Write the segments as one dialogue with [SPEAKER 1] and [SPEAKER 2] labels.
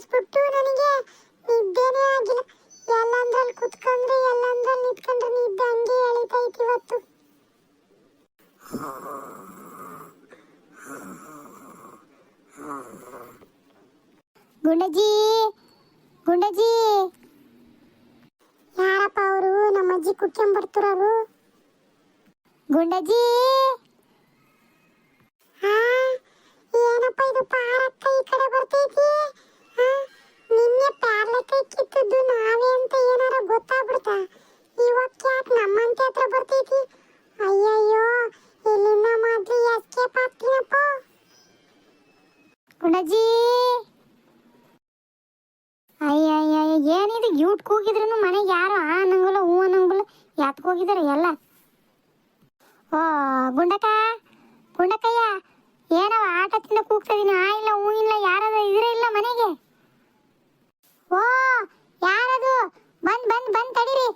[SPEAKER 1] ಅನ್ನಿಸ್ಬಿಟ್ಟು ನನಗೆ, ನಿದ್ದೆನೇ ಆಗಿಲ್ಲ. ಎಲ್ಲಂದ್ರಲ್ಲಿ ಕುತ್ಕೊಂಡ್ರೆ, ಎಲ್ಲಂದ್ರಲ್ಲಿ ನಿಂತ್ಕೊಂಡ್ರೆ, ನಿದ್ದೆ ಹಂಗೆ ಎಳಿತೈತಿ ಇವತ್ತು. ಗುಂಡಜಿ ಗುಂಡಜಿ ಯಾರಪ್ಪ ಅವರು? ನಮ್ಮ ಅಜ್ಜಿ ಕುಕ್ಕೊಂಬರ್ತಾರು ಗುಂಡಜ್ಜಿ ಹಾ ಏನಪ್ಪ ಇದು ಪಾರಕ್ಕ ಈ ಕಡೆ ಬರ್ತೈತಿ ಹಾ ನಿನ್ನೆ ಪ್ಯಾರ್ಲೆಕಾಯಿ ಕಿತ್ತದ್ದು ನಾವೇ ಅಂತ ಏನಾರ ಗೊತ್ತಾಗ್ಬಿಡ್ತಾ ಇವತ್ತು ಯಾಕೆ ನಮ್ಮಂತೆ ಹತ್ರ ಬರ್ತೈತಿ ಅಯ್ಯಯ್ಯೋ ಇಲ್ಲಿಂದ ಮೊದ್ಲು ಎಸ್ಕೇಪ್ ಆಗ್ತೀನಪ್ಪ ಗುಂಡಜ್ಜಿ ಅಯ್ಯಯ್ಯ ಏನಿದು ಯೂಟ್ ಕೂಗಿದ್ರು ಮನೆಗೆ ಯಾರು ಆ ಅನ್ನಂಗಿಲ್ಲ ಹೂ ಅನ್ನಂಗಿಲ್ಲ ಯಾತ್ಕ್ ಹೋಗಿದಾರೆ ಎಲ್ಲ ಓ ಗುಂಡಕ್ಕ ಗುಂಡಕ್ಕಯ್ಯ ಏನವ ಆಟ ತಿಂದ ಕೂಗ್ತಾ ಇದೀನಿ ಆ ಇಲ್ಲ ಹೂ ಇಲ್ಲ ಯಾರದ ಇದ್ರೆ ಇಲ್ಲ ಮನೆಗೆ ಓ ಯಾರದು ಬಂದ್ ಬಂದ್ ಬಂದ್ ತಡೀರಿ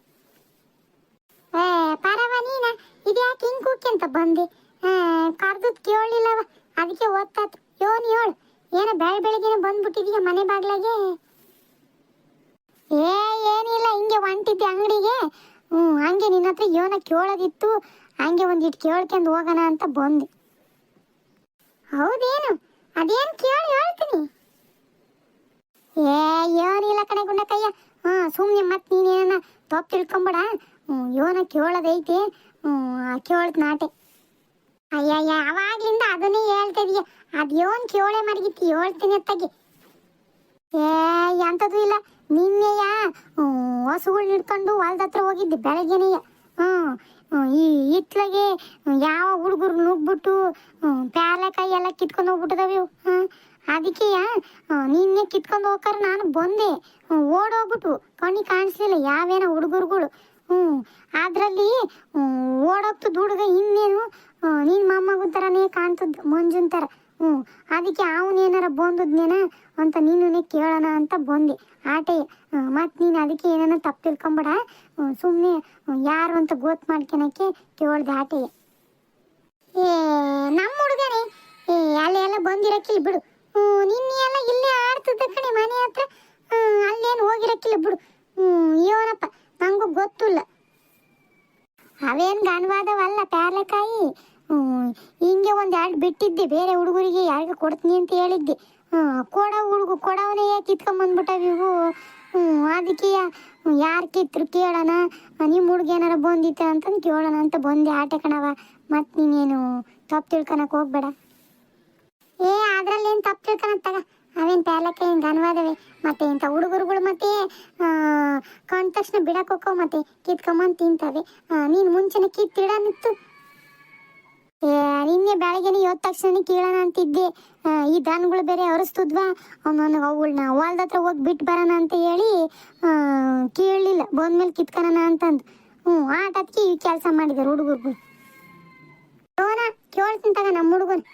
[SPEAKER 1] ಏ ಪಾರವ ನೀನ ಇದ್ಯಾಕೆ ಹಿಂಗ್ ಕೂಗ್ಯಂತ ಬಂದೆ ಕರ್ದದ್ ಕೇಳಲಿಲ್ಲವ ಅದಕ್ಕೆ ಓದ್ತಾ ಯೋ ನೀ ಹೇಳು ಏನೋ ಬೆಳ ಬೆಳಗ್ಗೆನೆ ಬಂದ್ಬಿಟ್ಟಿದೀಯ ಮನೆ ಬಾಗ್ಲಾಗೆ? ಏ, ಏನಿಲ್ಲ, ಹಿಂಗೆ ಹೊಂಟಿದ್ದೆ ಅಂಗಡಿಗೆ. ಹ್ಞೂ ಹಂಗೆ ನಿನ್ನ ಹತ್ರ ಯೋನ ಕೇಳೋದಿತ್ತು. ಹಂಗೆ ಒಂದಿಟ್ಟು ಕೇಳ್ಕೊಂಡು ಹೋಗೋಣ ಅಂತ ಬಂದೆ. ಹೌದೇನು? ಅದೇನು ಕೇಳಿ ಹೇಳ್ತೀನಿ. ಏ, ಏನಿಲ್ಲ ಕಣೆ ಗುಂಡಕಯ್ಯ. ಹ್ಞೂ ಸುಮ್ಮನೆ ಮತ್ತೆ ನೀನೇನ ತಪ್ಪು ತಿಳ್ಕೊಂಬೇಡ. ಹ್ಞೂ ಯೋನ ಕೇಳೋದೈತಿ. ಹ್ಞೂ ಕೇಳ್ತ ನಾಟೆ. ಅಯ್ಯಯ್ಯ, ಅವಾಗ್ಲಿಂದ ಅದನ್ನೇ ಹೇಳ್ತಿದೀಯ ಅದ್ಯೋನ್ ಕೇಳೆ ಮಡಗಿತ್ತು ಹೇಳ್ತೀನಿ ಅತ್ತಾಗಿ. ಏ, ಎಂಥದ್ದು ಇಲ್ಲ. ನಿನ್ನೆಯ ಹಸುಗಳು ಹಿಡ್ಕೊಂಡು ಹೊಲ್ದ ಹತ್ರ ಹೋಗಿದ್ದೆ, ಬೆಳಗ್ಗೆನೆಯ. ಹ್ಞೂ ಈ ಇತ್ಲಾಗೆ ಯಾವ ಹುಡುಗರು ನುಗ್ಬಿಟ್ಟು ಪ್ಯಾಲೆಕಾಯಿ ಎಲ್ಲ ಕಿತ್ಕೊಂಡು ಹೋಗ್ಬಿಟ್ಟಿದಾವೆ ಹ್ಞೂ ಅದಕ್ಕೆ ನಿನ್ನೆ ಕಿತ್ಕೊಂಡು ಹೋಗ್ಕಾರ ನಾನು ಬಂದೆ. ಓಡೋಗ್ಬಿಟ್ಟು, ಕಣ್ಣಿ ಕಾಣಿಸ್ಲಿಲ್ಲ, ಯಾವೇನೋ ಹುಡುಗರುಗಳು. ಹ್ಞೂ, ಅದರಲ್ಲಿ ಓಡೋಗ್ತು ಹುಡುಗ ಇನ್ನೇನು ನಿನ್ನ ಮೊಮ್ಮಗನ ಥರನೇ ಕಾಣ್ತದ್ದು ಮಂಜುನ್ ಥರ ಹ್ಞೂ, ಅದಕ್ಕೆ ಅವನೇನಾರ ಬಂದದ್ನೇನ ಅಂತ ನೀನೇ ಕೇಳೋಣ ಅಂತ ಬಂದೆ. ಆಟೆ ಮತ್ತು ನೀನು ಅದಕ್ಕೆ ಏನೇನೋ ತಪ್ಪು ತಿಳ್ಕೊಂಬಿಡ. ಸುಮ್ಮನೆ ಯಾರು ಅಂತ ಗೊತ್ತು ಮಾಡ್ಕೊಳಕ್ಕೆ ಕೇಳ್ದೆ ಆಟೆ. ಏ ನಮ್ಮ ಹುಡುಗನೇ, ಏ, ಅಲ್ಲಿ ಎಲ್ಲ ಬಂದಿರಕ್ಕಿಲ್ಲ ಬಿಡು. ನಿನ್ನೆ ಎಲ್ಲ ಇಲ್ಲೇ ಆಡ್ತದ ಕಣೆ ಮನೆ ಹತ್ರ. ಅಲ್ಲೇನು ಹೋಗಿರಕ್ಕಿಲ್ಲ ಬಿಡು. ಹ್ಞೂ ಏನಪ್ಪ ನಂಗೂ ಗೊತ್ತಿಲ್ಲ. ಅವೇನು ಗನ್ವಾದವಲ್ಲ ಪ್ಯಾರ್ಲೆಕಾಯಿ? ಹಿಂಗೆ ಒಂದು ಎರಡು ಬಿಟ್ಟಿದ್ದೆ, ಬೇರೆ ಹುಡುಗರಿಗೆ ಯಾರಿಗೆ ಕೊಡ್ತೀನಿ ಅಂತ ಹೇಳಿದ್ದೆ. ಕೊಡೋ ಹುಡುಗ, ಕೊಡವನೇ ಕಿತ್ಕೊಂಬಂದ್ಬಿಟ್ಟವು ಇವು ಅದಕ್ಕೆ ಯಾರು ಕಿತ್ರು ಕೇಳೋಣ? ನಿಮ್ಮ ಹುಡುಗ ಏನಾರ ಬಂದಿತ್ತ ಅಂತಂದು ಕೇಳೋಣ ಅಂತ ಬಂದೆ, ಆಟ ಕಣವ ಮತ್ತು ನೀನೇನು ತಪ್ಪು ತಿಳ್ಕೊಳಕ್ಕೆ ಹೋಗ್ಬೇಡ. ಏ ಅದ್ರಲ್ಲಿ ಏನು ತಪ್ಪು ತಿಳ್ಕೊಳತ್ತಾಗ ಅವೇನು ಪ್ಯಾಲಕ್ಕೆ ಏನು ಮತ್ತೆ ಇಂಥ ಹುಡುಗರುಗಳು ಮತ್ತೆ ಕಂಡ ತಕ್ಷಣ ಬಿಡಕೋಕೋ ಮತ್ತೆ ಕಿತ್ಕೊಂಬಂದು ತಿಂತಾವೆ. ನೀನು ಮುಂಚೆನೆ ಕಿತ್ತಿಡನಿತ್ತು ನಿನ್ನೆ ಬೆಳಗ್ಗೆನೆ ಇವತ್ತು ತಕ್ಷಣ ಕೇಳೋಣ ಅಂತಿದ್ದೆ. ಈ ದಾನಗಳು ಬೇರೆ ಅರಸ್ತದ್ವಾ? ಅವನು ಅವುಗಳನ್ನ ಹೊಲ್ದ ಹತ್ರ ಹೋಗಿ ಬಿಟ್ಟು ಬರೋಣ ಅಂತ ಹೇಳಿ ಕೀಳಲಿಲ್ಲ. ಬಂದ್ಮೇಲೆ ಕಿತ್ಕೊಳ್ಳೋಣ ಅಂತಂದು. ಹ್ಞೂ ಆಟಕ್ಕೆ ಈ ಕೆಲಸ ಮಾಡಿದ್ದಾರೆ ಹುಡುಗರುಗಳು ಅವನ ಕೇಳ್ತೀನಿ ತಗ ನಮ್ಮ ಹುಡುಗನ್.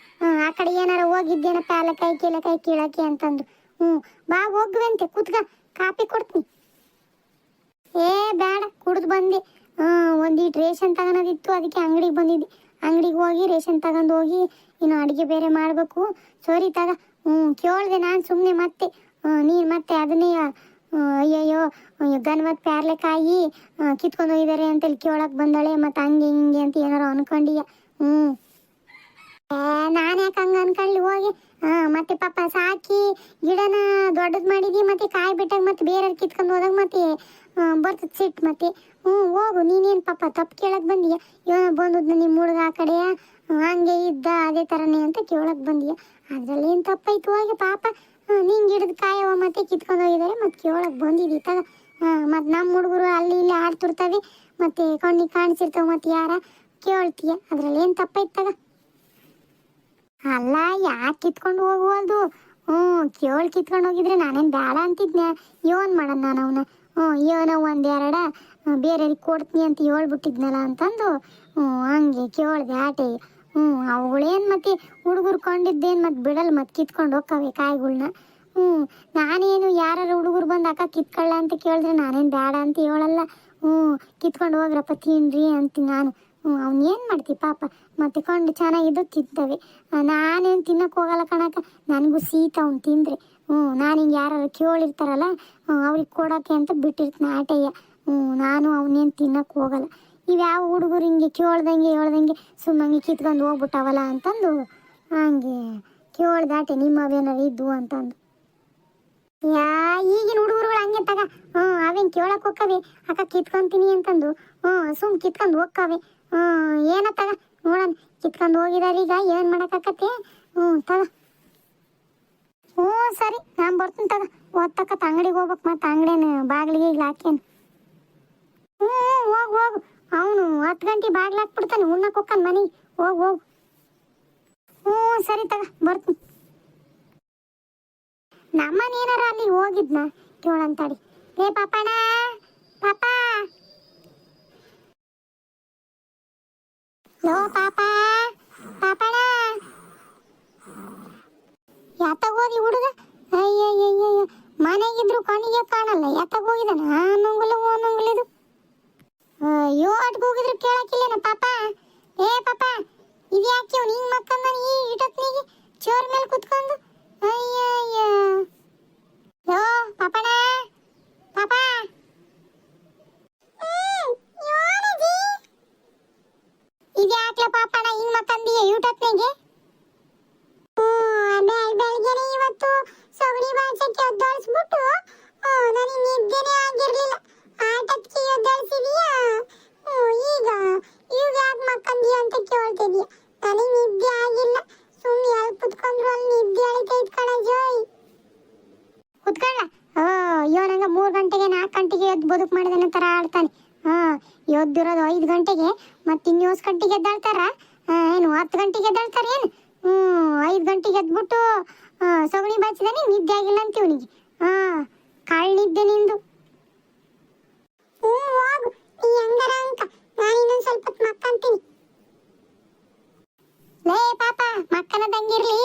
[SPEAKER 1] ಆ ಕಡೆ ಏನಾರ ಹೋಗಿದ್ದೇನ ಪ್ಯಾಲಕಾಯಿ ಕೀಲಕಾಯಿ ಕೀಳಕ್ಕೆ ಅಂತಂದು ಹ್ಞೂ ಬಾ ಹೋಗ್ವಂತೆ, ಕೂತ್ಕ. ಕಾಪಿ ಕೊಡ್ತೀನಿ. ಏ, ಬೇಡ, ಕುಡ್ದು ಬಂದೆ. ಒಂದೀಟ್ ರೇಷನ್ ತಗೊಳೋದಿತ್ತು ಅದಕ್ಕೆ ಅಂಗಡಿಗೆ ಬಂದಿದ್ದೆ. ಅಂಗಡಿಗೆ ಹೋಗಿ ರೇಷನ್ ತಗೊಂಡು ಹೋಗಿ ಇನ್ನು ಅಡುಗೆ ಬೇರೆ ಮಾಡಬೇಕು. ಸರಿ ತಗ. ಹ್ಞೂ ಕೇಳಿದೆ ನಾನು ಸುಮ್ಮನೆ ಮತ್ತೆ. ನೀನು ಮತ್ತೆ ಅದನ್ನೇ ಅಯ್ಯಯ್ಯೋ ಗನ್ವತ್ ಪ್ಯಾರ್ಲೆಕಾಯಿ ಕಿತ್ಕೊಂಡು ಹೋಗಿದ್ದಾರೆ ಅಂತೇಳಿ ಕೇಳಕ್ಕೆ ಬಂದಳೆ ಮತ್ತು ಹಂಗೆ ಹಿಂಗೆ ಅಂತ ಏನಾರು ಅನ್ಕೊಂಡಿಯ ಹ್ಞೂ ನಾನು ಯಾಕೆ ಹಂಗೆ ಅನ್ಕೊಳ್ಳಿ ಹೋಗಿ. ಮತ್ತೆ ಪಾಪ ಸಾಕಿ ಗಿಡನ ದೊಡ್ಡದು ಮಾಡಿದಿ, ಮತ್ತೆ ಕಾಯಿ ಬಿಟ್ಟಾಗ ಮತ್ತೆ ಬೇರೆ ಕಿತ್ಕೊಂಡು ಹೋದಾಗ ಮತ್ತೆ ಬರ್ತದೆ ಸಿಟ್ಟು ಮತ್ತೆ. ಹ್ಞೂ, ಹೋಗು, ನೀನೇನು ಪಾಪ ತಪ್ಪು ಕೇಳಕ್ಕೆ ಬಂದೀಯ? ಇವನ ಬಂದದ್ದು ನಿಮ್ಮ ಹುಡುಗ ಆ ಕಡೆ ಹಂಗೆ ಇದ್ದ ಅದೇ ಥರನೇ ಅಂತ ಕೇಳಕ್ಕೆ ಬಂದೀಯ? ಅದರಲ್ಲಿ ಏನು ತಪ್ಪಾಯ್ತು? ಹೋಗಿ ಪಾಪ. ನಿಂಗೆ ಗಿಡದ ಕಾಯವ ಮತ್ತೆ ಕಿತ್ಕೊಂಡು ಹೋಗಿದ್ದಾರೆ ಮತ್ತೆ ಕೇಳಕ್ಕೆ ಬಂದಿದ್ದಿ ತಗ. ಮತ್ತು ನಮ್ಮ ಹುಡುಗರು ಅಲ್ಲಿ ಇಲ್ಲಿ ಆಡ್ತಿರ್ತವೆ. ಮತ್ತು ಕಣ್ಣಿಗೆ ಕಾಣಿಸಿರ್ತವೆ ಮತ್ತು ಯಾರ? ಕೇಳ್ತೀಯ? ಅದರಲ್ಲಿ ಏನು ತಪ್ಪಾಯ್ತು, ತಗ? ಅಲ್ಲ ಯಾಕೆ ಕಿತ್ಕೊಂಡು ಹೋಗುವಲ್ದು? ಹ್ಞೂ, ಕೇಳಿ ಕಿತ್ಕೊಂಡು ಹೋಗಿದ್ರೆ ನಾನೇನು ಬೇಡ ಅಂತಿದ್ನ ಯೋನ್ ಮಾಡೋಣ ನಾನು ಅವನ. ಹ್ಞೂ ಒಂದು ಎರಡ ಬೇರೆಯವ್ರಿಗೆ ಕೊಡ್ತೀನಿ ಅಂತ ಹೇಳ್ಬಿಟ್ಟಿದ್ನಲ್ಲ ಅಂತಂದು, ಹ್ಞೂ, ಹಂಗೆ ಕೇಳ್ದೆ ಆಟೆ. ಹ್ಞೂ ಅವುಗಳೇನು ಮತ್ತೆ ಹುಡುಗರು ಕೊಂಡಿದ್ದೇನು ಮತ್ತೆ ಬಿಡಲ್ಲ ಮತ್ತೆ ಕಿತ್ಕೊಂಡು ಹೋಕ್ಕವೆ ಕಾಯಿಗಳ್ನ. ಹ್ಞೂ, ನಾನೇನು ಯಾರು ಹುಡುಗರು ಬಂದು ಅಕ್ಕ ಕಿತ್ಕೊಳ್ಳ ಅಂತ ಕೇಳಿದ್ರೆ ನಾನೇನು ಬೇಡ ಅಂತ ಹೇಳಲ್ಲ. ಹ್ಞೂ, ಕಿತ್ಕೊಂಡು ಹೋಗ್ರಪ್ಪ ತಿನ್ರಿ ಅಂತೀನಿ ನಾನು. ಅವ್ನು ಏನು ಮಾಡ್ತಿ ಪಾಪ? ಮತ್ತೆ ಕೊಂಡು ಚೆನ್ನಾಗಿದ್ದು ತಿಂತವೆ. ನಾನೇನು ತಿನ್ನಕ್ಕೆ ಹೋಗಲ್ಲ ಕಣಕ ನನಗೂ ಸೀತ ಅವ್ನು ತಿಂದರೆ. ಹ್ಞೂ ನಾನು ಹಿಂಗೆ ಯಾರು ಕೇಳಿರ್ತಾರಲ್ಲ ಅವ್ರಿಗೆ ಕೊಡೋಕ್ಕೆ ಅಂತ ಬಿಟ್ಟಿರ್ತೀನಿ ಆಟಯ್ಯ. ಹ್ಞೂ ನಾನು ಅವನೇನು ತಿನ್ನಕ್ಕೆ ಹೋಗಲ್ಲ. ಇವ್ಯಾವ ಹುಡುಗರು ಹಿಂಗೆ ಕೇಳ್ದಂಗೆ, ಹೇಳ್ದಂಗೆ ಸುಮ್ಮನೆ ಕಿತ್ಕೊಂಡು ಹೋಗ್ಬಿಟ್ಟವಲ್ಲ ಅಂತಂದು ಹಂಗೆ ಕೇಳ್ದಾಟೆ ನಿಮ್ಮವೇನಾರು ಇದ್ದು ಅಂತಂದು. ಯಾ, ಈಗಿನ ಹುಡುಗರುಗಳು ಹಂಗೆ ತಗ. ಹ್ಞೂ ಅವೇನು ಕೇಳಕ್ ಹೋಗ್ಕವೆ ಅಕ್ಕ ಕಿತ್ಕೊಂತೀನಿ ಅಂತಂದು. ಹ್ಞೂ ಸುಮ್ ಕಿತ್ಕೊಂಡು ಹೋಕ್ಕವೆ ಹ್ಞೂ ಏನ ತಗ ನೋಡೋಣ, ಕಿತ್ಕೊಂಡು ಹೋಗಿದಾರೆ ಈಗ, ಏನು ಮಾಡಕತ್ತಿ ಹ್ಞೂ ತಗ. ಹ್ಞೂ, ಸರಿ, ನಾನು ಬರ್ತೀನಿ ತಗ. ಓದ್ತಕ್ಕತ್ತ ಅಂಗಡಿಗೆ ಹೋಗ್ಬೇಕು ಮತ್ತೆ ಅಂಗಡಿನ ಬಾಗಿಲಿಗೆ ಈಗ ಹಾಕೇನು ಹ್ಞೂ ಹೋಗು ಹೋಗು. ಅವನು ಹತ್ತು ಗಂಟೆ ಬಾಗಿಲು ಹಾಕ್ಬಿಡ್ತಾನೆ ಉಣ್ಣಕ್ಕೆ ಹೋಗ್ಕನ್ ಮನೆ ಹೋಗಿ, ಹೋಗು. ಹ್ಞೂ, ಸರಿ ತಗ, ಬರ್ತೀನಿ. ನಮ್ಮನೇನಾರ ಅಲ್ಲಿ ಹೋಗಿದ್ನ? ಕೇಳಂತಾಡಿ ಏ, ಪಾಪಣ್ಣ, ಪಾಪ. ಲೋ, ಪಾಪ. ಪಾಪಣ ಯಾತಗ ಹೋಗಿ ಹುಡುಗ? ಅಯ್ಯಯ್ಯಯ್ಯಯ್ಯ. ಮನೆಗಿದ್ರು ಕಣ್ಣಿಗೆ ಕಾಣಲ್ಲ. ಯಾತಗ ಹೋಗಿದಾನ ಅನ್ನಂಗುಲ ಅನ್ನಂಗುಲಿದು ಅಯ್ಯೋ ಅಟ್ಗೆ ಹೋಗಿದ್ರು ಕೇಳಕ್ಕಿಲ್ಲೇನ, ಪಾಪ. ಏ, ಪಾಪ. ಇದ್ಯಾಕೆ ಅವ್ನು ಹಿಂಗ್ ಮಕ್ಕಂದ ಈ ಇಟತ್ನಿಗೆ ಚೋರ್ ಮೇಲೆ ಕುತ್ಕೊಂಡು? ಅಯ್ಯಯ್ಯ. ಯೋ ಪಾಪಣ ಪಾಪ ಇದ್ಯಾಕ್ಲ ಪಾಪಣ ಹಿಂಗ್ ಮಕ್ಕಂದಿಯ ಯೂಟತ್ನಿಗೆ? ಬೆಳಗ್ಗೆನೆ ಇವತ್ತು ಸಗಣಿ ಬಾಚಕ್ಕೆ ಒದ್ದಾಡಿಸ್ಬಿಟ್ಟು ನನಗೆ ನಿದ್ದೆನೇ ಆಗಿರ್ಲಿಲ್ಲ. ಆಟಕ್ಕೆ ಓ ಈಗ ಈಗ ಯಾಕೆ ಮಕ್ಕಂದಿ ಅಂತ ಕೇಳ್ತಿದೀಯ? ನನಗೆ ನಿದ್ದೆ ಆಗಿಲ್ಲ. ಸುಮ್ಮನೆ ಎಲ್ಲಿ ಕುತ್ಕೊಂಡ್ರು ಅಲ್ಲಿ ನಿದ್ದೆ ಅಳಿತೈತ್ ಕಣ ಜೋಯ್. ಕುತ್ಕೊಳ್ಳ ಓ ಅಯ್ಯೋ ನಂಗ ಮೂರು ಗಂಟೆಗೆ ನಾಲ್ಕು ಗಂಟೆಗೆ ಎದ್ದು ಬದುಕು ಮಾಡಿದನ ತರ ಆಡ್ತಾನೆ. ಹಾಂ ಎದ್ದಿರೋದು ಐದು ಗಂಟೆಗೆ ಮತ್ತೆ ಇನ್ನೂಸ್ ಗಂಟೆಗೆ ಎದ್ದಾಳ್ತಾರ? ಏನು, ಹತ್ತು ಗಂಟೆಗೆ ಎದ್ದಾಳ್ತಾರ ಏನು? ಹ್ಞೂ, ಐದು ಗಂಟೆಗೆ ಎದ್ಬಿಟ್ಟು ಸಗಣಿ ಬಾಚಿದಾನೆ ನಿದ್ದೆ ಆಗಿಲ್ಲ ಅಂತ ಇವನಿಗೆ ಹಾ ಕಾಳು ನಿದ್ದೆ ನಿಂದು. ಲೇ, ಪಾಪ, ಮಕ್ಕನ ತಂಗಿರ್ಲಿ.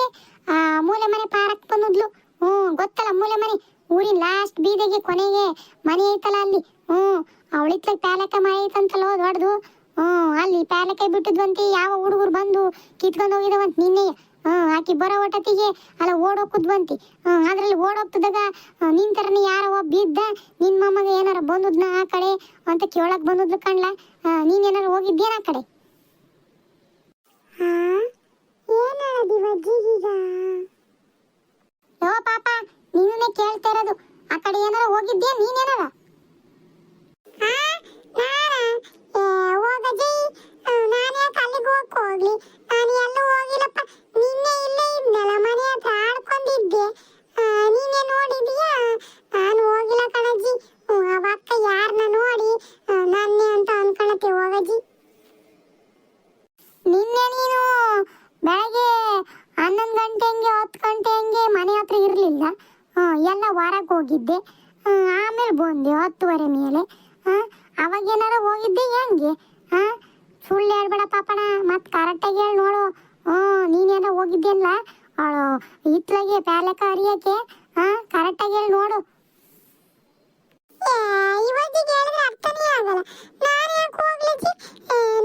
[SPEAKER 1] ಆ, ಮೂಲೆ ಮನೆ ಪಾರಕ್ ಬಂದ್ಲು. ಹ್ಞೂ, ಗೊತ್ತಲ್ಲ ಮೂಲೆ ಮನೆ? ಊರಿನ ಲಾಸ್ಟ್ ಬೀದಿಗೆ, ಕೊನೆಗೆ ಮನೆ ಐತಲ್ಲ ಅಲ್ಲಿ. ಹ್ಞೂ ಅವಳಿತ್ಲ ಪ್ಯಾಲಕ ಮನೆ ಐತಂತಲ್ಲ ದೊಡ್ಡದು. ಹ್ಮ್ ಅಲ್ಲಿ ಪ್ಯಾಲಕ ಬಿಟ್ಟಿದ್ವಂತಿ ಯಾವ ಹುಡುಗರು ಬಂದು ಕಿತ್ಕೊಂಡು ಹೋಗಿದವಂತ ನಿನ್ನೆ. ಹ್ಮ್ ಆಕಿ ಬರೋ ಒಟ್ಟತಿಗೆ ಅಲ್ಲ ಓಡೋಕುದ್ವಂತಿ ಹ್ಮ್ ಅದ್ರಲ್ಲಿ ಓಡೋಗ್ತದಾಗ ನಿನ್ ಥರನೇ ಯಾರೋ ಒಬ್ಬ ಬಿದ್ದ ನಿನ್ನ ಮೊಮ್ಮಗ ಏನಾರ ಬಂದುದ್ನ ಆ ಕಡೆ ಅಂತ ಕೇಳಕ್ ಬಂದುದ್ಲು ಕಣ್ಲ? ನೀನ್ ಏನಾರ ಹೋಗಿದ್ದೇನ ಆ ಕಡೆ? ಯೋ ಪಾಪ ನಿನ್ನೆ ಕೇಳ್ತಾ ಇರೋದು. ಆ ಕಡೆ ಏನಾರ ಹೋಗಿದ್ಯಾ ನೀನೇನಾರ ಹೋಗಜಿ. ನಾನು ಯಾಕೆ ಅಲ್ಲಿಗೆ ಹೋಗ್ಲಿ. ನಾನು ಎಲ್ಲೂ ಹೋಗಿಲ್ಲಪ್ಪ. ನಿನ್ನೆ ಇಲ್ಲೇ ಇದ್ನಲ್ಲ, ಮನೆ ಹತ್ರ ಆಡ್ಕೊಂಡಿದ್ದೆ. ನೀನೇ ನೋಡಿದೀಯಾ? ನಾನು ಹೋಗಿಲ್ಲ ಕಣಜ್ಜಿ ಹ್ಮ್, ಅವ ಅಕ್ಕ ಯಾರನ್ನ ನೋಡಿ ಆ, ನನ್ನೇ ಅಂತ ಅನ್ಕೊಳತ್ತೆ ಹೋಗಜ್ಜಿ ನಿನ್ನೆ ನೀನು ಬೆಳಗ್ಗೆ ಹನ್ನೊಂದು ಗಂಟೆ ಹಂಗೆ ಹತ್ತು ಗಂಟೆ ಹಂಗೆ ಮನೆ ಹತ್ರ ಇರಲಿಲ್ಲ ಎಲ್ಲ ಹೊರಗೆ ಹೋಗಿದ್ದೆ ಆ, ಆಮೇಲೆ ಬಂದೆ ಹತ್ತುವರೆ ಮೇಲೆ ಅವಾಗ ಏನಾರ ಹೋಗಿದ್ದೆ ಹೆಂಗೆ ಹಾಂ ಸುಳ್ಳು ಹೇಳ್ಬೇಡ ಪಾಪಣ ಮತ್ತೆ ಕರೆಕ್ಟಾಗಿ ಹೇಳಿ ನೋಡು ಹ್ಞೂ ನೀನೇನೋ ಹೋಗಿದ್ದೆಲ್ಲ ಅವಳು ಹಿತ್ಲಾಗೆ ಪ್ಯಾಲೆಕ ಹರಿಯಕ್ಕೆ ಹಾಂ ಕರೆಕ್ಟಾಗಿ ಹೇಳಿ ನೋಡು ಇವತ್ತಿಗೆ ಹೇಳಿದ್ರೆ ಅರ್ಥನೇ ಆಗಲ್ಲ ನಾನು ಯಾಕೆ ಹೋಗ್ಲಿಜ್ಜಿ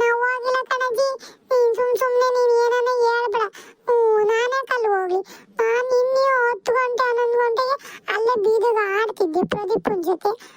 [SPEAKER 1] ನಾವು ಹೋಗಿಲ್ಲ ಕಣಜ್ಜಿ ನೀನ್ ಸುಮ್ ಸುಮ್ನೆ ನೀನ್ ಏನಾನ ಹೇಳ್ಬೇಡ ಹ್ಞೂ ನಾನೇ ಕಲ್ಲು ಹೋಗ್ಲಿ ನಾನು ನಿನ್ನೆ ಹತ್ತು ಗಂಟೆ ಹನ್ನೊಂದು ಗಂಟೆಗೆ ಅಲ್ಲೇ ಬೀದಿಗೆ ಆಡ್ತಿದ್ದೆ ಪ್ರದೀಪನ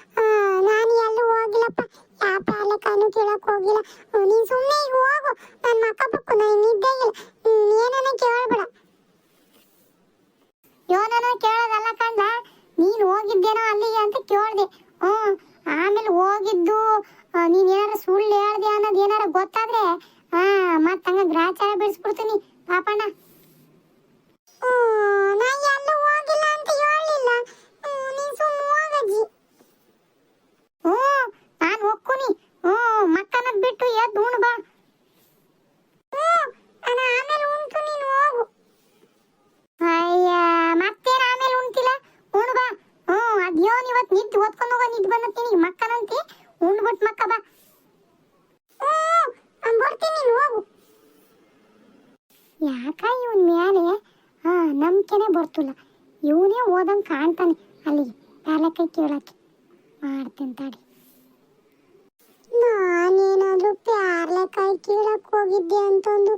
[SPEAKER 1] ಒಂದು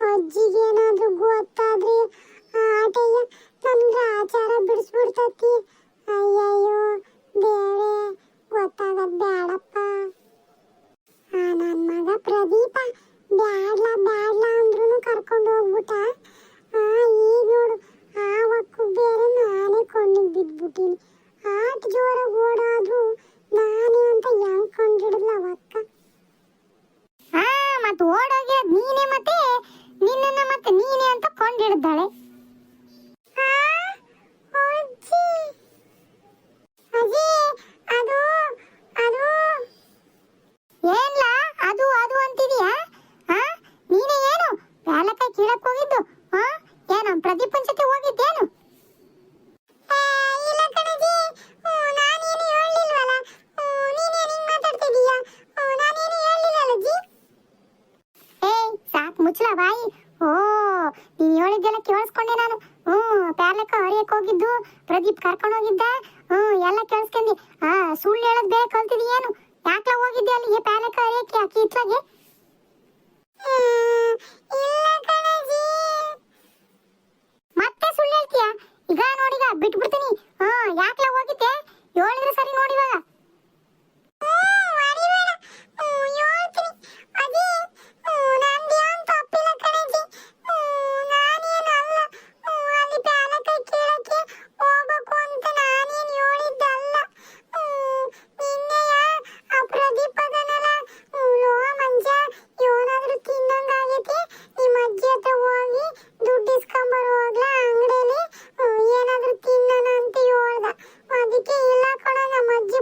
[SPEAKER 1] ಅಜ್ಜಿಗೆ ಏನಾದರೂ ಗೊತ್ತಾದ್ರೆ ಆಟಯ್ಯ ನಮ್ಗೆ ಆಚಾರ ಬಿಡಿಸ್ಬಿಡ್ತತಿ. ಅಯ್ಯಯ್ಯೋ ದೇವರೇ ಗೊತ್ತಾಗದ್ ಬೇಡಪ್ಪ ನನ್ನ ಮಗ ಪ್ರದೀಪ ಬ್ಯಾಡ್ಲ ಬ್ಯಾಡ್ಲ ಅಂದ್ರೂ ಕರ್ಕೊಂಡು ಹೋಗ್ಬಿಟ್ಟ. ಈಗ ನೋಡು ಆ ಬೇರೆ ನಾನೇ ಕಣ್ಣಿಗೆ ಬಿದ್ಬಿಟ್ಟಿನಿ. ಆಟ ಜೋರಾಗಿ ಓಡಾದ್ರು ನಾನೇ ಅಂತ ಹೆಂಗ್ ಕಂಡಿಡಿಲ್ಲ ಆ ಮತ್ತೆ ಓಡೋಗಿರೋ ನೀನೆ ಮತ್ತೆ ನಿನ್ನನ್ನ ಮತ್ತೆ ನೀನೆ ಅಂತ ಕೊಂಡಿಡ್ದಾಳೆ ಬೈಲಿಕ್ಕೆ ಇಲ್ಲ ಕಣ ನಮ್ಮ ಅಜ್ಜಿ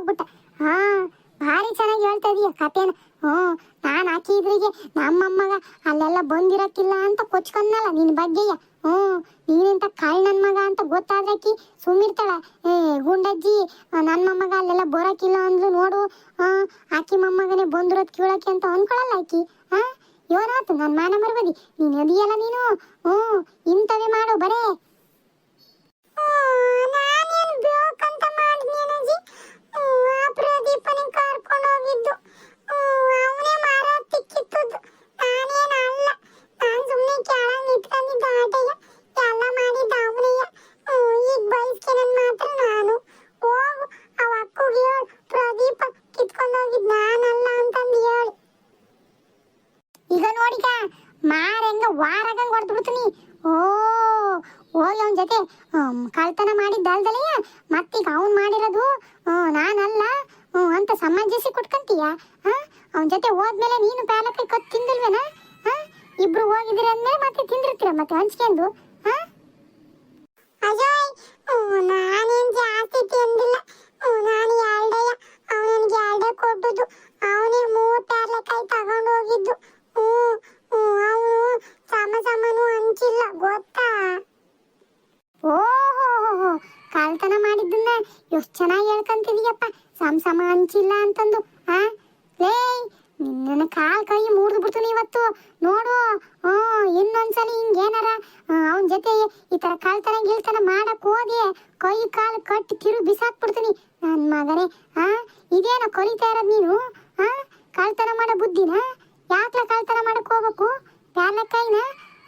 [SPEAKER 1] ಹೋಗ್ಬಿಟ್ಟ ಹಾ, ಭಾರಿ ಚೆನ್ನಾಗಿ ಹೇಳ್ತಾ ಇದೀಯ ಕಥೆನ. ಹ್ಞೂ, ನಾನು ಹಾಕಿದ್ರಿಗೆ ನಮ್ಮಮ್ಮಗ ಅಲ್ಲೆಲ್ಲ ಬಂದಿರಕ್ಕಿಲ್ಲ ಅಂತ ಕೊಚ್ಕೊಂಡಲ್ಲ ನಿನ್ ಬಗ್ಗೆಯ. ಹ್ಞೂ, ನೀನೆಂತ ಕಾಳ್ ನನ್ನ ಮಗ ಅಂತ ಗೊತ್ತಾದ್ರಕ್ಕಿ ಸುಮ್ಮಿರ್ತಾಳ ಏ, ಗುಂಡಜ್ಜಿ ನನ್ನ ಮೊಮ್ಮಗ ಅಲ್ಲೆಲ್ಲ ಬರೋಕ್ಕಿಲ್ಲ ಅಂದ್ರು ನೋಡು. ಹಾ ಆಕಿ ಮೊಮ್ಮಗನೇ ಬಂದಿರೋದು ಕೇಳಕ್ಕೆ ಅಂತ ಅನ್ಕೊಳಲ್ಲ ಆಕಿ. ಹಾ ಇವನಾತು ನನ್ನ ಮಾನ ಮರ್ಬದಿ ನೀನು ಎದಿಯಲ್ಲ ನೀನು? ಹ್ಞೂ, ಇಂಥವೇ ಮಾಡು, ಬರೇ. ಕೊಟ್ಕಂತೀಯ? ಅವನ ಜೊತೆ ಹೋದ್ಮೇಲೆ ನೀನು ಪ್ಯಾಲಕ್ಕೆ ಕತ್ ತಿಂದಿಲ್ವೇನಾ? ಹಾ? ಇಬ್ರು ಹೋಗಿದ್ದೀರ ಅಂದ್ರೆ ಮತ್ತೆ ತಿಂದಿರ್ತೀರ ಮತ್ತೆ ಹಂಚ್ಕೊಂಡು? ಹಾ? ಅಜಯ್ ನಾನೇನ್ ಜಾಸ್ತಿ ತಿಂದಿಲ್ಲ. ನಾನು ಎರಡೇ ಅವನಿಗೆ ಎರಡೇ ಕೊಟ್ಟದ್ದು. ಅವನೇ ಹೋಗಿದ್ದು. ಅವನು ಸಮ ಸಮನು ಹಂಚಿಲ್ಲ ಗೊತ್ತಾ? ಓಹೋ ಕಾಲ್ತನ ಮಾಡಿದ್ದನ್ನ ಎಷ್ಟು ಚೆನ್ನಾಗಿ ಹೇಳ್ಕೊಂತಿದೀಯಪ್ಪ. ಸಮಸಮ ಹಂಚಿಲ್ಲ ಅಂತಂದು, ಆ? ಲೇ ನಿನ್ನ ಕಾಲ್ ಕೈ ಮುರಿದು ಬಿಡ್ತೀನಿ ಇವತ್ತು ನೋಡು, ಹ್ಞೂ, ಇನ್ನೊಂದ್ಸಲಿ ಹಿಂಗೆ ಏನಾರ ಅವನ ಜೊತೆ ಈ ಥರ ಕಾಲ್ತನ ಗೀಳ್ತನ ಮಾಡಕ್ ಹೋಗಿ ಕೈ ಕಾಲು ಕಟ್ಟಿ ತಿರು ಬಿಸಾಕ್ಬಿಡ್ತೀನಿ. ನನ್ನ ಮಗನೇ, ಆ? ಇದೇನ ಕಲಿತಾ ಇರೋದು ನೀನು? ಆ? ಕಾಲ್ತನ ಮಾಡೋ ಬುದ್ಧಿನ? ಯಾಕ್ಲ ಕಾಲ್ತನ ಮಾಡಕ್ ಹೋಗ್ಬೇಕು? ಪ್ಯಾರ್ಲಕ್ಕಾಯಿನ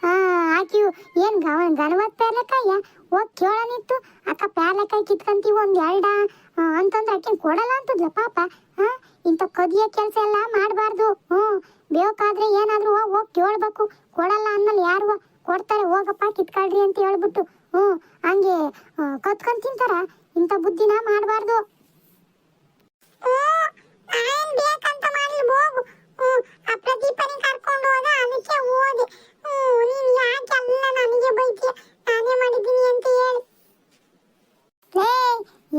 [SPEAKER 1] ಆಕಿವು ಏನು ಗವ ಗಣವತ್ ಪ್ಯಾರ್ಲೆಕಾಯ? ಹೋಗಿ ಕೇಳನಿತ್ತು ಅಕ್ಕ ಪ್ಯಾರ್ಲೆಕಾಯಿ ಕಿತ್ಕೊಂತೀವಿ ಒಂದು ಎರಡ? ಅಂತಂದ್ರೆ ಆಕೆ ಕೊಡಲ್ಲ ಅಂತದ್ಲ ಪಾಪ. ಹಾಂ ಇಂಥ ಕದಿಯ ಕೆಲಸ ಎಲ್ಲ ಮಾಡಬಾರ್ದು. ಹ್ಞೂ, ಬೇಕಾದ್ರೆ ಏನಾದರೂ ಹೋಗಿ ಕೇಳ್ಬೇಕು. ಕೊಡಲ್ಲ ಅಂದ್ಮೇಲೆ ಯಾರು ಕೊಡ್ತಾರೆ, ಹೋಗಪ್ಪ ಕಿತ್ಕೊಳ್ರಿ ಅಂತ ಹೇಳ್ಬಿಟ್ಟು. ಹ್ಞೂ, ಹಂಗೆ ಕತ್ಕೊಂಡ್ ತಿಂತಾರ. ಇಂಥ ಬುದ್ಧಿನ ಮಾಡಬಾರ್ದು ಬೇಕಂತ ಮಾಡ್ಲಿ ಹೋಗು ಆ ಪ್ರದೀಪನಿ ಕರ್ಕೊಂಡು ಹೋದ ಅದಕ್ಕೆ ಹೋದೆ ನೀನ್ ಯಾಕೆ ಅಲ್ಲ ನನಗೆ ಬೈತೀಯ ನಾನೇ ಮಾಡಿದ್ದೀನಿ ಅಂತ ಹೇಳಿ ಲೇ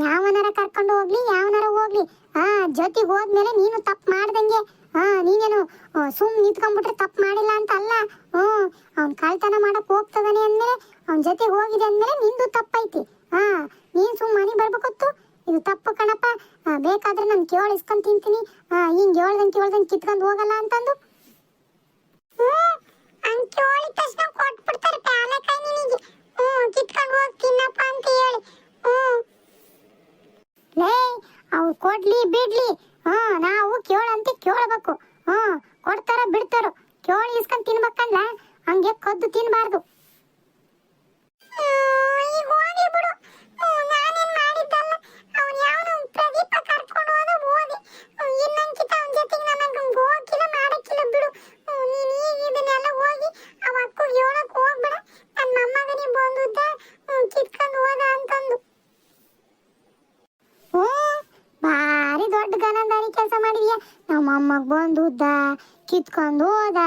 [SPEAKER 1] ಯಾವನಾರ ಕರ್ಕೊಂಡು ಹೋಗ್ಲಿ ಯಾವನಾರ ಹೋಗ್ಲಿ ಆ ಜೊತೆಗೆ ಹೋದ್ಮೇಲೆ ನೀನು ತಪ್ಪು ಮಾಡ್ದಂಗೆ ಹಾ ನೀನೇನು ಸುಮ್ ನಿಂತ್ಕೊಂಡ್ಬಿಟ್ರೆ ತಪ್ಪು ಮಾಡಿಲ್ಲ ಅಂತ ಅಲ್ಲ ಹ್ಮ್ ಅವ್ನ್ ಕಳ್ತನ ಮಾಡಕ್ ಹೋಗ್ತದಾನೆ ಅಂದ್ಮೇಲೆ ಅವ್ನ ಜೊತೆಗೆ ಹೋಗಿದೆ ಅಂದ್ಮೇಲೆ ನಿಂದು ತಪ್ಪೈತಿ ಹಾ ನೀನ್ ಸುಮ್ ಮನೆ ಬರ್ಬೇಕತ್ತು ಇದು ತಪ್ಪು ಕಣಪ್ಪ ಆ, ಬೇಕಾದ್ರೆ ನಾನು ಕೇಳಿ ಇಸ್ಕೊಂಡ್ ತಿಂತೀನಿ ಆ, ಹಿಂಗ್ ಹೇಳ್ದಂಗೆ ಕೇಳ್ದಂಗೆ ಕಿತ್ಕೊಂಡು ಹೋಗಲ್ಲ ಅಂತಂದು ಹಂಗ್ ಕೇಳಿದ ತಕ್ಷಣ ಕೊಟ್ಬಿಡ್ತಾರೆ ಪ್ಯಾಲೆಕಾಯಿ ನಿನಗೆ ಹ್ಮ್ ಕಿತ್ಕೊಂಡು ಹೋಗಿ ತಿನ್ನಪ್ಪ ಅಂತ ಹೇಳಿ ಹ್ಮ್ ಲೇ ಅವು ಕೊಡ್ಲಿ, ಬಿಡ್ಲಿ. ಹಾ ನಾವು ಕೇಳಂತೆ ಕೇಳಬೇಕು. ಹಾ ಕೊಡ್ತಾರ ಬಿಡ್ತಾರ. ಕೇಳಿ ಇಸ್ಕೊಂಡ್ ತಿನ್ಬೇಕಲ್ಲ, ಹಂಗೆ ಕದ್ದು ತಿನ್ಬಾರ್ದು. ಗನಂದಾರಿ ಕೆಲಸ ಮಾಡಿದೀಯಾ? ನಮ್ಮ ಅಮ್ಮಗ್ ಬಂದುದ್ದ ಕಿತ್ಕೊಂಡು ಹೋದ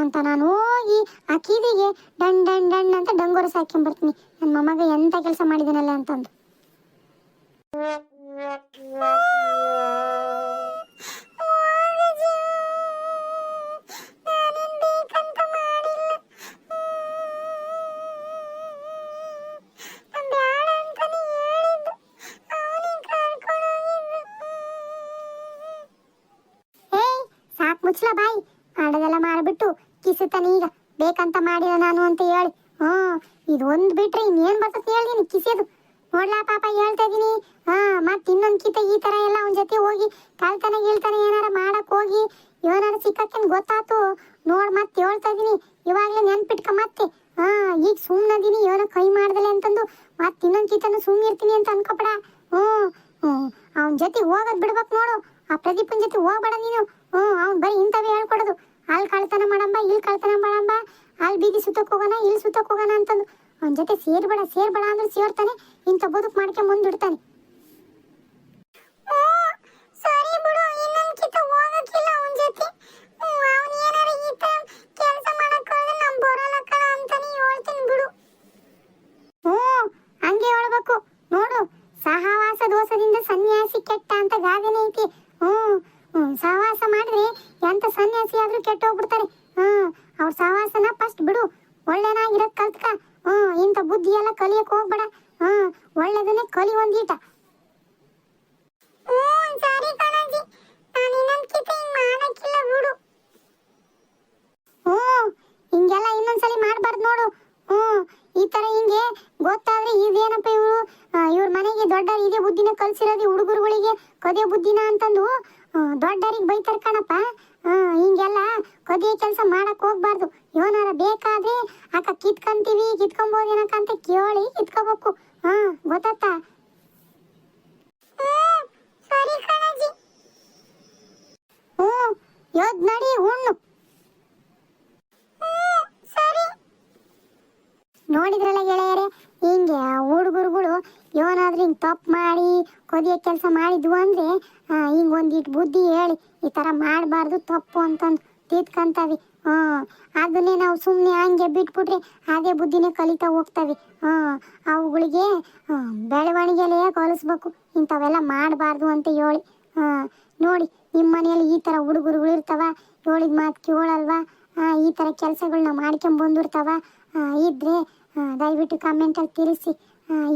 [SPEAKER 1] ಅಂತ ನಾನು ಹೋಗಿ ಆ ಕಿವಿಗೆ ಡಣ್ ಡಣ್ ಡಣ್ ಅಂತ ಡಂಗೋರ ಸಾಕೊಂಡ್ಬರ್ತೀನಿ ನನ್ನ ಮೊಮ್ಮಗ ಎಂತ ಕೆಲಸ ಮಾಡಿದಿನಲ್ಲ ಅಂತಂದು. ಕಿಸುತ್ತಾನೆ ಈಗ ಬೇಕಂತ ಮಾಡಿದ ನಾನು ಅಂತ ಹೇಳಿ. ಹ್ಮ್ ಇದು ಒಂದು ಬಿಟ್ರೆ ಇನ್ನೇನ್ ಬರ್ತದೆ ಹೇಳಿ ನೀನು ಕಿಸಿಯೋದು. ನೋಡ್ಲಾ ಪಾಪ, ಹೇಳ್ತಾ ಇದೀನಿ. ಹಾ, ಮತ್ತೆ ಇನ್ನೊಂದ್ ಕಿತ ಈ ತರ ಎಲ್ಲ ಅವನ ಜೊತೆ ಹೋಗಿ ಕಲ್ತಾನೆ ಹೇಳ್ತಾನೆ ಏನಾರ ಮಾಡಕ್ ಹೋಗಿ ಇವನಾರ ಸಿಕ್ಕಕ್ಕೇನ್ ಗೊತ್ತಾತು? ನೋಡ್, ಮತ್ತೆ ಹೇಳ್ತಾ ಇದೀನಿ. ಇವಾಗ್ಲೇ ನೆನ್ಪಿಟ್ಕ ಮತ್ತೆ. ಹಾ, ಈಗ ಸುಮ್ನದೀನಿ ಏನೋ ಕೈ ಮಾಡ್ದಲೆ ಅಂತಂದು. ಮತ್ತೆ ಇನ್ನೊಂದ್ ಕಿತನು ಸುಮ್ಮನಿರ್ತೀನಿ ಅಂತ ಅನ್ಕೋಬೇಡ. ಹ್ಮ್ ಹ್ಮ್ ಅವನ ಜೊತೆ ಹೋಗೋದ್ ಬಿಡ್ಬೇಕು ನೋಡು. ಆ ಪ್ರದೀಪನ್ ಜೊತೆ ಹೋಗ್ಬೇಡ ನೀನು. ಹ್ಮ್ ಅವ್ನ್ ಬರೀ ಇಂಥವೇ ಹೇಳ್ಕೊಡೋದು. ಅಲ್ಲಿ ಕಳ್ತನ ಮಾಡಂಬ ಇಲ್ಲಿ ಕಳ್ತನ ಮಾಡಂಬ. ಅಲ್ಲಿ ಬೀದಿ ಸುತ್ತಕ್ಕೆ ಹೋಗೋಣ ಇಲ್ಲಿ ಸುತ್ತಕ್ಕೆ ಹೋಗೋಣ ಅಂತಂದು ಅವನ ಜೊತೆ ಸೇರ್ಬೇಡ ಸೇರ್ಬೇಡ ಅಂದ್ರೆ ಸೇರ್ತಾನೆ. ಇಂಥ ಬದುಕು ಮಾಡ್ಕೊಂಡ್ ಮುಂದಿಡ್ತಾನೆ ಸರಿ ಬಿಡು ಇನ್ನೊಂದ್ಕಿತ ಹೋಗಕ್ಕಿಲ್ಲ ಅವನ ಜೊತೆ ಅವನ್ ಏನಾರ ಈ ತರ ಕೆಲಸ ಮಾಡಕ್ ಹೋದ್ರೆ ನಮ್ ಬರಲ್ಲ ಕಣ ಅಂತಾನೆ ಹೇಳ್ತೀನಿ ಬಿಡು ಹ್ಮ್ ಹಂಗೆ ಹೇಳ್ಬೇಕು ನೋಡು ಸಹವಾಸ ದೋಷದಿಂದ ಸನ್ಯಾಸಿ ಕೆಟ್ಟ ಅಂತ ಗಾದೆನೇ ಐತಿ ಹ್ಮ್ ಹ್ಮ್ ಸಹವಾಸ ಮಾಡಿದ್ರೆ ಎಂತ ಸನ್ಯಾಸಿ ಆದ್ರೂ ಕೆಟ್ಟ ಹೋಗ್ಬಿಡ್ತಾರೆ ಹ್ಮ್ ಅವ್ರ ಸಹವಾಸನ ಫಸ್ಟ್ ಬಿಡು ಒಳ್ಳೆನಾಗಿರೋದ್ ಕಲ್ತ್ಕ ಹ್ಮ್ ಇಂಥ ಬುದ್ಧಿ ಎಲ್ಲ ಕಲಿಯಕ್ ಹೋಗ್ಬೇಡ ಹ್ಮ್ ಒಳ್ಳೆದನ್ನೇ ಕಲಿ ಒಂದೀಟ ಹ್ಮ್ ಸರಿ ಕಣಜಿ ನಾನು ಇನ್ನೊಂದ್ಕಿತ ಹಿಂಗ್ ಮಾಡಕ್ಕಿಲ್ಲ ಬಿಡು ಹ್ಮ್ ಹಿಂಗೆಲ್ಲ ಇನ್ನೊಂದ್ಸಲಿ ಮಾಡ್ಬಾರ್ದು ನೋಡು ಹ್ಮ್ ಈ ತರ ಹಿಂಗೆ ಗೊತ್ತಾದ್ರೆ ಇದೇನಪ್ಪ ಇವ್ರು? ಇವ್ರ ಮನೆಗೆ ದೊಡ್ಡ ಇದೇ ಬುದ್ಧಿನ ಕಲ್ಸಿರೋದು ಹುಡುಗರುಗಳಿಗೆ ಕದೇ ಬುದ್ಧಿನ ಅಂತಂದು ದೊಡ್ಡರಿಗೆ ಬೈತಾರ ಕಣಪ್ಪ. ಹಿಂಗೆಲ್ಲ ಕದೇ ಕೆಲಸ ಮಾಡಕ್ ಹೋಗ್ಬಾರ್ದು. ಇವನಾರ ಬೇಕಾದ್ರೆ ಅಕ್ಕ ಕಿತ್ಕಂತೀವಿ ಕಿತ್ಕೊಂಬೋದೇನಕ್ಕ ಅಂತ ಕೇಳಿ ಕಿತ್ಕೋಬೇಕು. ಹಾ ಗೊತ್ತ ಹ್ಮ್ ನಡಿ ಹುಣ್ಣು ಸರಿ ನೋಡಿದ್ರಲ್ಲ ಗೆಳೆಯರೆ? ಹಿಂಗೆ ಹುಡುಗರುಗಳು ಏನಾದ್ರೂ ಹಿಂಗೆ ತಪ್ಪು ಮಾಡಿ ಕೊದಿಯ ಕೆಲಸ ಮಾಡಿದ್ವು ಅಂದರೆ ಹಿಂಗೆ ಒಂದಿಟ್ಟು ಬುದ್ಧಿ ಹೇಳಿ ಈ ಥರ ಮಾಡಬಾರ್ದು ತಪ್ಪು ಅಂತಂದು ತಿದ್ಕಂತಾವಿ. ಹಾಂ ಅದನ್ನೇ ನಾವು ಸುಮ್ಮನೆ ಹಂಗೆ ಬಿಟ್ಬಿಟ್ರೆ ಅದೇ ಬುದ್ಧಿನೇ ಕಲಿತಾ ಹೋಗ್ತವೆ. ಹಾಂ ಅವುಗಳಿಗೆ ಬೆಳವಣಿಗೆಲೇ ಕಲಿಸ್ಬೇಕು ಇಂಥವೆಲ್ಲ ಮಾಡಬಾರ್ದು ಅಂತ ಹೇಳಿ. ಹಾಂ ನೋಡಿ ನಿಮ್ಮ ಮನೆಯಲ್ಲಿ ಈ ಥರ ಹುಡುಗರುಗಳು ಇರ್ತಾವ? ಹೇಳಿದ ಮಾತು ಕೇಳಲ್ವಾ? ಈ ಥರ ಕೆಲಸಗಳನ್ನ ಮಾಡ್ಕೊಂಡ್ ಬಂದಿರ್ತಾವ? ಆ, ಇದ್ರೆ ಆ, ದಯವಿಟ್ಟು ಕಮೆಂಟಲ್ಲಿ ತಿಳಿಸಿ.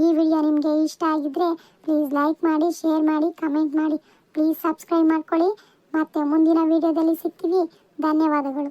[SPEAKER 1] ಈ ವಿಡಿಯೋ ನಿಮಗೆ ಇಷ್ಟ ಆಗಿದ್ರೆ ಪ್ಲೀಸ್ ಲೈಕ್ ಮಾಡಿ ಶೇರ್ ಮಾಡಿ ಕಮೆಂಟ್ ಮಾಡಿ. ಪ್ಲೀಸ್ ಸಬ್ಸ್ಕ್ರೈಬ್ ಮಾಡ್ಕೊಳ್ಳಿ. ಮತ್ತೆ ಮುಂದಿನ ವಿಡಿಯೋದಲ್ಲಿ ಸಿಗ್ತೀವಿ. ಧನ್ಯವಾದಗಳು.